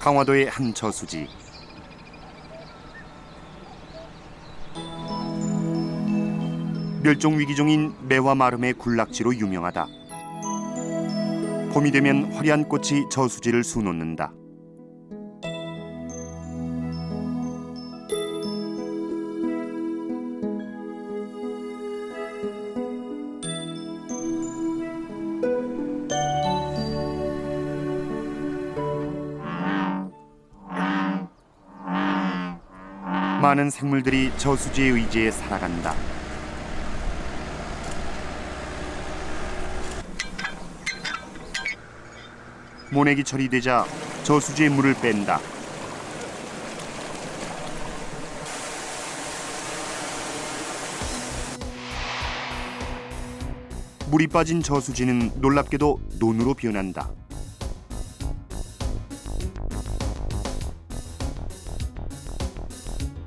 강화도의 한 저수지. 멸종 위기 종인 매화 마름의 군락지로 유명하다. 봄이 되면 화려한 꽃이 저수지를 수놓는다. 많은 생물들이 저수지의 의지에 살아간다. 모내기철이 되자 저수지의 물을 뺀다. 물이 빠진 저수지는 놀랍게도 논으로 변한다.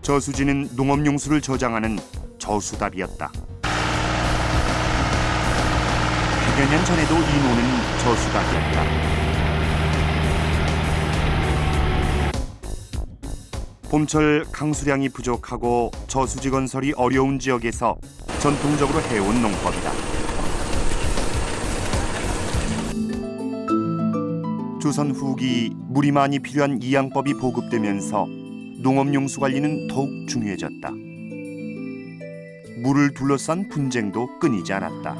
저수지는 농업용수를 저장하는 저수답이었다. 100여 년 전에도 이 논은 저수답이었다. 봄철 강수량이 부족하고 저수지 건설이 어려운 지역에서 전통적으로 해온 농법이다. 조선 후기 물이 많이 필요한 이양법이 보급되면서 농업용수 관리는 더욱 중요해졌다. 물을 둘러싼 분쟁도 끊이지 않았다.